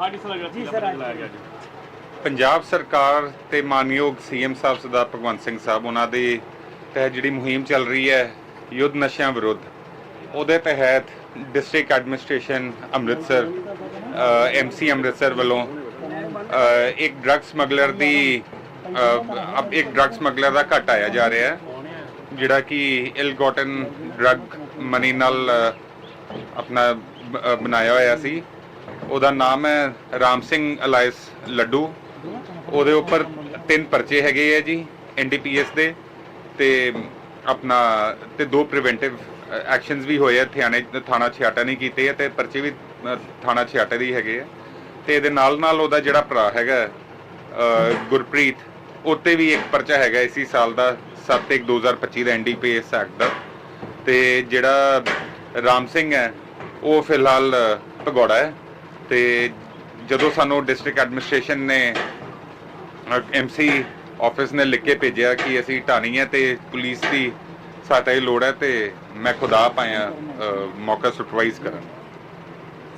ਜੀ ਸਰ, ਗਿਆ ਜੀ। ਪੰਜਾਬ ਸਰਕਾਰ ਤੇ ਮਾਨਯੋਗ ਸੀਐਮ ਸਾਹਿਬ ਸਰਦਾਰ ਭਗਵੰਤ ਸਿੰਘ ਸਾਹਿਬ ਉਹਨਾਂ ਦੀ ਤਹਿਤ ਜਿਹੜੀ ਮੁਹਿੰਮ ਚੱਲ ਰਹੀ ਹੈ ਯੁੱਧ ਨਸ਼ਿਆਂ ਵਿਰੁੱਧ ਉਹਦੇ ਤਹਿਤ district administration Amritsar MC Amritsar ਵੱਲੋਂ ਇੱਕ ਡਰੱਗ ਸਮਗਲਰ ਦੀ ਅਬ ਇੱਕ ਡਰੱਗ ਸਮਗਲਰ ਦਾ ਘਟ ਆਇਆ ਜਾ ਰਿਹਾ ਹੈ ਜਿਹੜਾ ਕਿ ਇਲ ਗੋਟਨ ਡਰੱਗ ਮਨੀ ਨਾਲ ਆਪਣਾ ਬਣਾਇਆ ਹੋਇਆ ਸੀ। ਉਹਦਾ ਨਾਮ ਹੈ ਰਾਮ ਸਿੰਘ ਅਲਾਇਸ ਲੱਡੂ। ਉਹਦੇ ਉੱਪਰ ਤਿੰਨ ਪਰਚੇ ਹੈਗੇ ਆ ਜੀ ਐਨਡੀਪੀਐਸ ਦੇ ਤੇ ਆਪਣਾ ਤੇ ਦੋ ਪ੍ਰੀਵੈਂਟਿਵ ਐਕਸ਼ਨਸ ਵੀ ਹੋਏ ਆ। ਥਾਣੇ ਥਾਣਾ ਛਿਆਟਾ ਨਹੀਂ ਕੀਤੇ ਆ ਤੇ ਪਰਚੇ ਵੀ ਥਾਣਾ ਛਿਆਟਾ ਦੇ ਹੀ ਹੈਗੇ ਆ। ਤੇ ਇਹਦੇ ਨਾਲ ਨਾਲ ਉਹਦਾ ਜਿਹੜਾ ਭਰਾ ਹੈਗਾ ਅ, ਗੁਰਪ੍ਰੀਤ ਉੱਤੇ ਵੀ ਇੱਕ ਪਰਚਾ ਹੈਗਾ ਇਸੀ ਸਾਲ ਦਾ 7/1/2025 ਦਾ ਐਨਡੀਪੀਐਸ ਐਕਟ ਦਾ। ਤੇ ਜਿਹੜਾ ਰਾਮ ਸਿੰਘ ਹੈ ਉਹ ਫਿਲਹਾਲ ਭਗੌੜਾ ਹੈ। ਤੇ ਜਦੋਂ ਸਾਨੂੰ ਡਿਸਟ੍ਰਿਕਟ ਐਡਮਿਨਿਸਟ੍ਰੇਸ਼ਨ ਨੇ ਐਮਸੀ ਆਫਿਸ ਨੇ ਲਿਖ ਕੇ ਭੇਜਿਆ ਕਿ ਅਸੀਂ ਢਾਣੀ ਹੈ ਤੇ ਪੁਲਿਸ ਦੀ ਸਹਾਇਤਾ ਦੀ ਲੋੜ ਹੈ ਤੇ ਮੈਂ ਖੁਦ ਅ, ਮੌਕਾ ਸੁਪਰਵਾਈਜ਼ ਕਰਨ।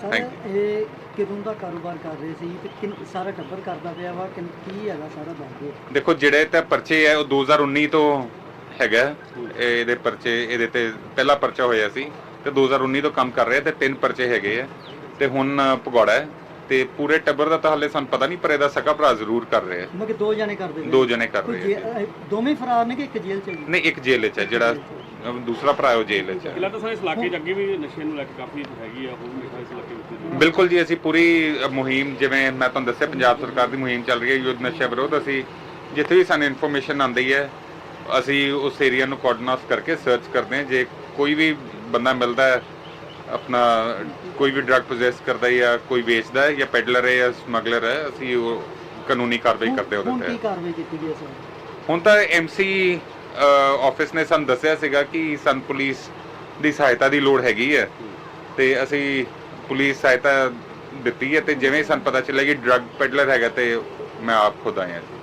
ਸਰ Thank ਇਹ ਕਿਦੋਂ ਦਾ ਕਾਰੋਬਾਰ ਕਰ ਰਹੇ ਸੀ ਤੇ ਕਿੰਨ ਸਾਰਾ ਟੱਬਰ ਕਰਦਾ ਪਿਆ ਵਾ? ਕਿੰਨ- ਕੀ ਹੈਗਾ ਸਾਰਾ ਦੱਸ ਦਿਓ ਦੇਖੋ ਜਿਹੜੇ ਤਾਂ ਪਰਚੇ ਹੈ ਉਹ 2019 ਤੋਂ ਹੈਗਾ। ਇਹ ਇਹਦੇ ਪਰਚੇ ਇਹਦੇ ਤੇ ਪਹਿਲਾ ਪਰਚਾ ਹੋਇਆ ਸੀ ਤੇ 2019 ਤੋਂ ਕੰਮ ਕਰ ਰਿਹਾ ਤੇ ਤਿੰਨ ਪਰਚੇ ਹੈਗੇ ਆ। ਤੇ ਹੁਣ ਭਗੌੜਾ ਹੈ ਤੇ ਪੂਰੇ ਟੱਬਰ ਦਾ ਤਾਂ ਹਾਲੇ ਸਾਨੂੰ ਪਤਾ ਨਹੀਂ ਪਰ ਇਹਦਾ ਸਕਾ ਭਰਾ ਜ਼ਰੂਰ ਕਰ ਰਿਹਾ ਹੈ। ਮੈਂ ਕਿ ਦੋ ਜਣੇ ਕਰਦੇ ਦੋ ਜਣੇ ਕਰ ਰਹੇ ਦੋਵੇਂ ਫਰਾਰ ਨੇ ਕਿ ਇੱਕ ਜੇਲ੍ਹ ਚ? ਨਹੀਂ ਇੱਕ ਜੇਲ੍ਹ 'ਚ ਹੈ ਜਿਹੜਾ ਦੂਸਰਾ ਭਰਾ ਹੈ ਉਹ ਜੇਲ੍ਹ 'ਚ ਹੈ। ਕਿਲਾ ਤਾਂ ਸਾਰੇ ਇਸ ਇਲਾਕੇ 'ਚ ਅੱਗੇ ਵੀ ਨਸ਼ੇ ਨੂੰ ਲੈ ਕੇ ਕਾਫੀ ਹੈਗੀ ਆ ਹੋਰ ਵੀ ਇਸ ਇਲਾਕੇ ਵਿੱਚ ਬਿਲਕੁਲ ਜੀ ਅਸੀਂ ਪੂਰੀ ਅ, ਮੁਹਿੰਮ ਜਿਵੇਂ ਮੈਂ ਤੁਹਾਨੂੰ ਦੱਸਿਆ ਪੰਜਾਬ ਸਰਕਾਰ ਦੀ ਮੁਹਿੰਮ ਚੱਲ ਰਹੀ ਹੈ ਯੁੱਧ ਨਸ਼ਾ ਵਿਰੋਧ ਅਸੀਂ ਜਿੱਥੇ ਵੀ ਸਾਨੂੰ ਇਨਫੋਰਮੇਸ਼ਨ ਆਉਂਦੀ ਹੈ ਅਸੀਂ ਉਸ ਏਰੀਆ ਨੂੰ ਕੋਆਰਡੀਨੇਟ ਕਰਕੇ ਸਰਚ ਕਰਦੇ ਹਾਂ ਜੇ ਕੋਈ ਵੀ ਬੰਦਾ ਮਿਲਦਾ ਹੈ ਆਪਣਾ ਕੋਈ ਵੀ ਡਰੱਗ ਪੋਜੈਸ ਕਰਦਾ ਹੈ ਜਾਂ ਕੋਈ ਵੇਚਦਾ ਹੈ ਜਾਂ ਪੈਡਲਰ ਹੈ ਜਾਂ ਸਮਗਲਰ ਹੈ ਅਸੀਂ ਉਹ ਕਾਨੂੰਨੀ ਕਾਰਵਾਈ ਕਰਦੇ ਹਾਂ ਹੁਣ ਉਹਦੇ ਕੀ ਤੇ ਕਾਰਵਾਈ ਕੀਤੀ ਗਈ ਹੈ ਸਰ? ਹੁਣ ਤਾਂ ਐਮਸੀ ਆਫਿਸ ਨੇ ਸਾਨੂੰ ਦੱਸਿਆ ਸੀਗਾ ਕਿ ਸਾਨੂੰ ਪੁਲਿਸ ਦੀ ਸਹਾਇਤਾ ਦੀ ਲੋੜ ਹੈਗੀ ਹੈ ਤੇ ਅਸੀਂ ਪੁਲਿਸ ਸਹਾਇਤਾ ਦਿੱਤੀ ਹੈ ਤੇ ਜਿਵੇਂ ਸਾਨੂੰ ਪਤਾ ਚੱਲਿਆ ਕਿ ਡਰੱਗ ਪੈਡਲਰ ਹੈਗਾ ਤੇ ਮੈਂ ਆਪ ਖੁਦ ਆਇਆ ਜੀ।